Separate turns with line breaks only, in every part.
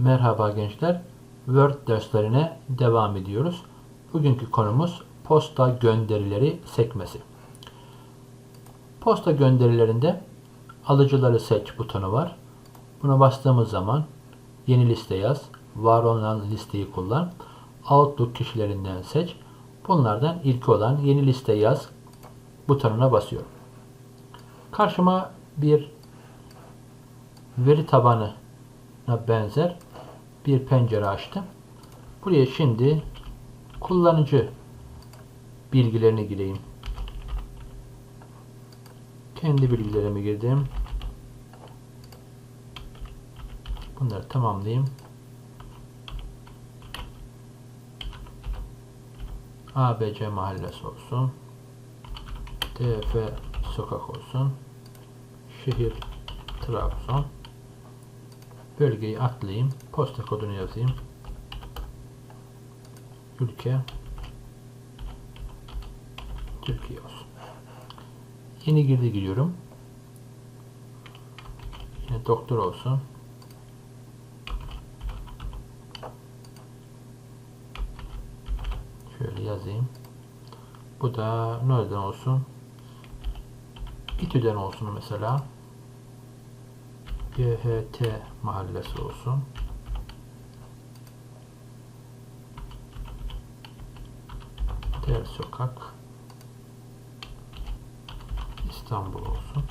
Merhaba gençler. Word derslerine devam ediyoruz. Bugünkü konumuz posta gönderileri sekmesi. Posta gönderilerinde alıcıları seç butonu var. Buna bastığımız zaman yeni liste yaz, var olan listeyi kullan, Outlook kişilerinden seç. Bunlardan ilki olan yeni liste yaz butonuna basıyorum. Karşıma bir veri tabanı benzer bir pencere açtım. Buraya şimdi kullanıcı bilgilerini gireyim. Kendi bilgilerimi girdim. Bunları tamamlayayım. ABC mahallesi olsun. TF sokak olsun. Şehir Trabzon. Bölgeyi atlayayım. Posta kodunu yazayım. Ülke Türkiye olsun. Yeni girdi giriyorum. Yine doktor olsun. Şöyle yazayım. Bu da nereden olsun? İTÜ'den olsun mesela. GHT mahallesi olsun. Diğer sokak İstanbul olsun.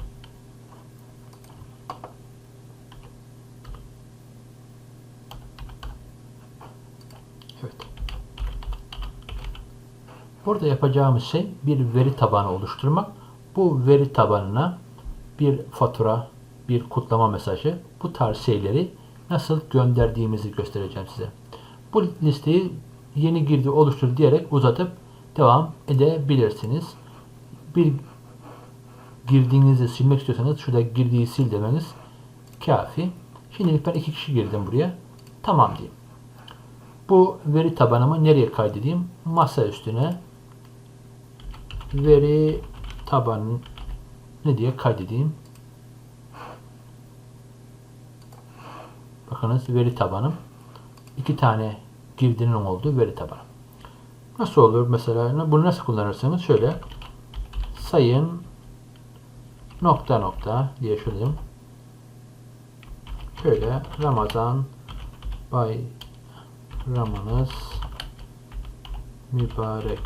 Evet. Burada yapacağımız şey bir veri tabanı oluşturmak. Bu veri tabanına bir fatura, bir kutlama mesajı, bu tarz şeyleri nasıl gönderdiğimizi göstereceğim size. Bu listeyi yeni girdi oluştur diyerek uzatıp devam edebilirsiniz. Bir girdiğinizi silmek istiyorsanız şurada girdiği sil demeniz kafi. Şimdilik ben iki kişi girdim buraya. Tamam diyeyim. Bu veri tabanımı nereye kaydedeyim? Masa üstüne veri tabanı ne diye kaydedeyim? Bakınız veri tabanım. iki tane girdinin olduğu veri tabanı. Nasıl olur mesela? Bunu nasıl kullanırsanız şöyle sayın nokta nokta diye şöyle şöyle Ramazan bayramınız mübarek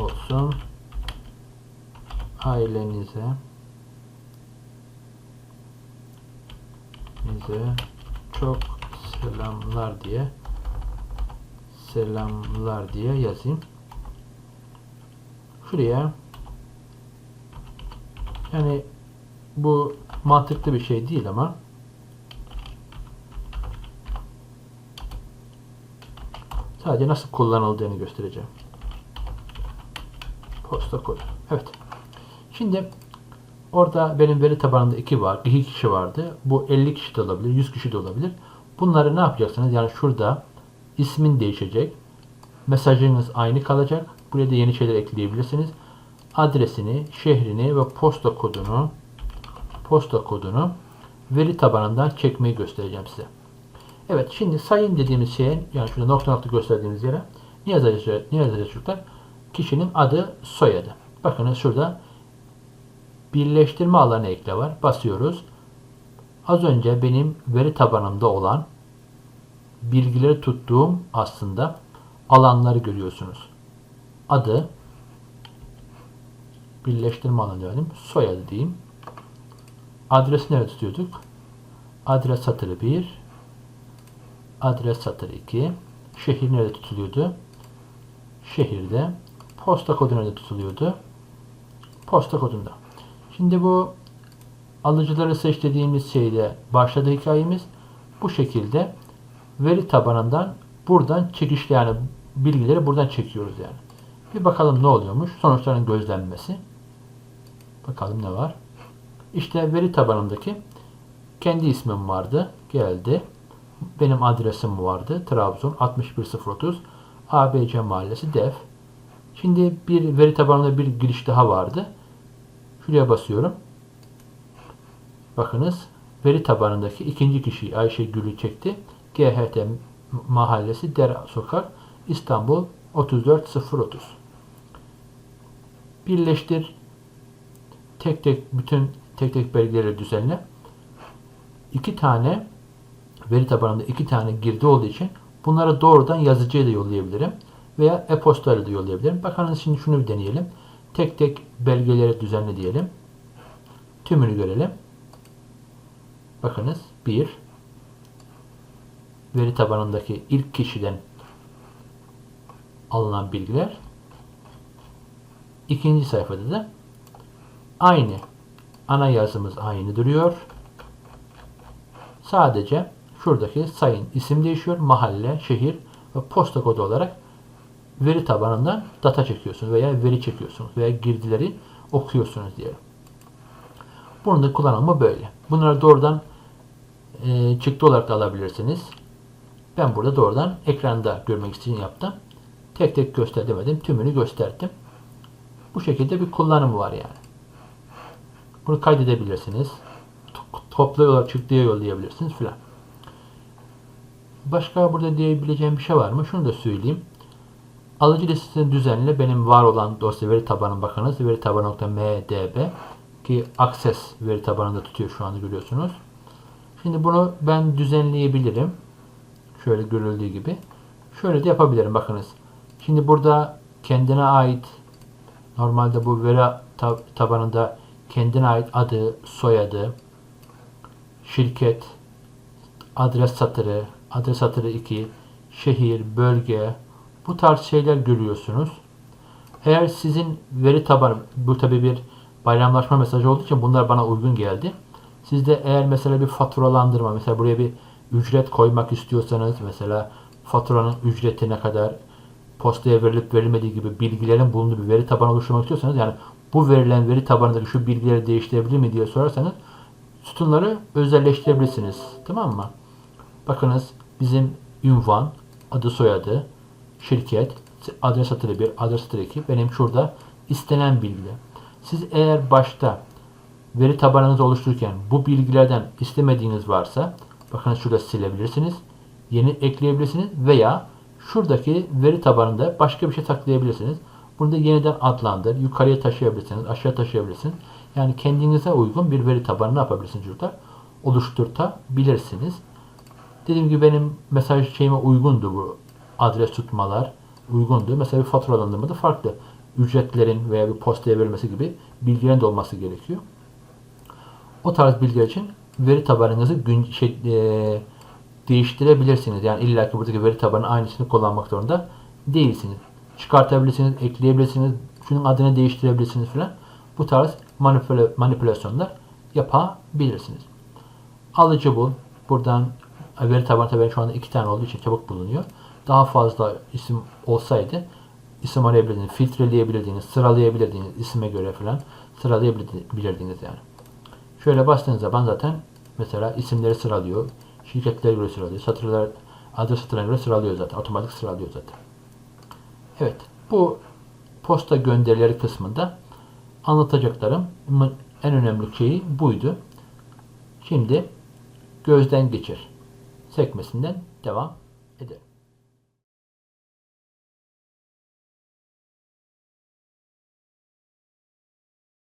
olsun ailenize bize çok selamlar diye selamlar diye yazayım. Şuraya yani bu mantıklı bir şey değil ama sadece nasıl kullanıldığını göstereceğim. Posta kodu. Evet. Şimdi orada benim veri tabanında 2 var. 2 kişi vardı. Bu 50 kişi de olabilir. 100 kişi de olabilir. Bunları ne yapacaksınız? Yani şurada ismin değişecek. Mesajınız aynı kalacak. Buraya da yeni şeyler ekleyebilirsiniz. Adresini, şehrini ve posta kodunu posta kodunu veri tabanından çekmeyi göstereceğim size. Evet şimdi sayın dediğimiz şeye yani şurada nokta nokta gösterdiğimiz yere ne yazacağız, ne yazacağız çocuklar? Kişinin adı, soyadı. Bakınız şurada birleştirme alanı ekle var. Basıyoruz. Az önce benim veri tabanımda olan bilgileri tuttuğum aslında alanları görüyorsunuz. Adı birleştirme alanı diyelim. Soyadı diyeyim. Adres nerede tutuyorduk? Adres satırı 1 adres satırı 2 şehir nerede tutuluyordu? Şehirde. Posta kodu nerede tutuluyordu? Posta kodunda. Şimdi bu alıcıları seç dediğimiz şeyde başladı hikayemiz. Bu şekilde veri tabanından buradan çekişli yani bilgileri buradan çekiyoruz yani. Bir bakalım ne oluyormuş. Sonuçların gözlenmesi. Bakalım ne var. İşte veri tabanındaki kendi ismim vardı. Geldi. Benim adresim vardı. Trabzon 61030 ABC Mahallesi DEF. Şimdi bir veri tabanında bir giriş daha vardı. Şuraya basıyorum. Bakınız veri tabanındaki ikinci kişi Ayşe Gül'ü çekti. GHT Mahallesi Dere Sokak İstanbul 34030 Birleştir tek tek bütün tek tek belgeleri düzenle. İki tane veri tabanında iki tane girdi olduğu için bunları doğrudan yazıcıya da yollayabilirim veya e-postayla da yollayabilirim. Bakınız şimdi şunu bir deneyelim. Tek tek belgeleri düzenle diyelim. Tümünü görelim. Bakınız bir veri tabanındaki ilk kişiden alınan bilgiler. İkinci sayfada da aynı ana yazımız aynı duruyor. Sadece şuradaki sayın isim değişiyor. Mahalle, şehir ve posta kodu olarak veri tabanından data çekiyorsunuz veya veri çekiyorsunuz veya girdileri okuyorsunuz diyelim. Bunun da kullanımı böyle. Bunları doğrudan e, çıktı olarak da alabilirsiniz. Ben burada doğrudan ekranda görmek için yaptım. Tek tek göster. Tümünü gösterdim. Bu şekilde bir kullanımı var yani. Bunu kaydedebilirsiniz. To- Toplu olarak çıktıya yollayabilirsiniz filan. Başka burada diyebileceğim bir şey var mı? Şunu da söyleyeyim. Alıcı listesini düzenle benim var olan dosya veri tabanına bakınız. Veri tabanı.mdb ki Access veri tabanında tutuyor şu anda görüyorsunuz. Şimdi bunu ben düzenleyebilirim. Şöyle görüldüğü gibi. Şöyle de yapabilirim bakınız. Şimdi burada kendine ait normalde bu veri tab- tabanında kendine ait adı, soyadı, şirket, adres satırı, adres satırı 2, şehir, bölge bu tarz şeyler görüyorsunuz. Eğer sizin veri tabanı bu tabi bir bayramlaşma mesajı olduğu için bunlar bana uygun geldi. Siz de eğer mesela bir faturalandırma mesela buraya bir ücret koymak istiyorsanız mesela faturanın ücreti ne kadar postaya verilip verilmediği gibi bilgilerin bulunduğu bir veri tabanı oluşturmak istiyorsanız yani bu verilen veri tabanındaki şu bilgileri değiştirebilir mi diye sorarsanız sütunları özelleştirebilirsiniz. Tamam mı? Bakınız bizim ünvan, adı soyadı, şirket, adres satırı 1, adres satırı 2 benim şurada istenen bilgiler. Siz eğer başta veri tabanınızı oluştururken bu bilgilerden istemediğiniz varsa bakın şurada silebilirsiniz. Yeni ekleyebilirsiniz veya şuradaki veri tabanında başka bir şey taklayabilirsiniz. Bunu da yeniden adlandır. Yukarıya taşıyabilirsiniz. Aşağı taşıyabilirsiniz. Yani kendinize uygun bir veri tabanı yapabilirsiniz çocuklar? Oluşturtabilirsiniz. Dediğim gibi benim mesaj şeyime uygundu bu adres tutmalar uygundu. Mesela bir faturalandırmada farklı ücretlerin veya bir postaya verilmesi gibi bilgilerin de olması gerekiyor. O tarz bilgiler için veri tabanınızı gün, şey, e, değiştirebilirsiniz. Yani illaki buradaki veri tabanı aynısını kullanmak zorunda değilsiniz. Çıkartabilirsiniz, ekleyebilirsiniz, şunun adını değiştirebilirsiniz falan. Bu tarz manipüle, manipülasyonlar yapabilirsiniz. Alıcı bul. Buradan veri tabanı tabii şu anda iki tane olduğu için çabuk bulunuyor. Daha fazla isim olsaydı isim arayabilirdiniz, filtreleyebilirdiniz, sıralayabilirdiniz isime göre falan sıralayabilirdiniz yani. Şöyle bastığınız zaman zaten mesela isimleri sıralıyor, şirketlere göre sıralıyor, satırlar, adres satırına göre sıralıyor zaten, otomatik sıralıyor zaten. Evet, bu posta gönderileri kısmında anlatacaklarım en önemli şeyi buydu. Şimdi gözden geçir sekmesinden devam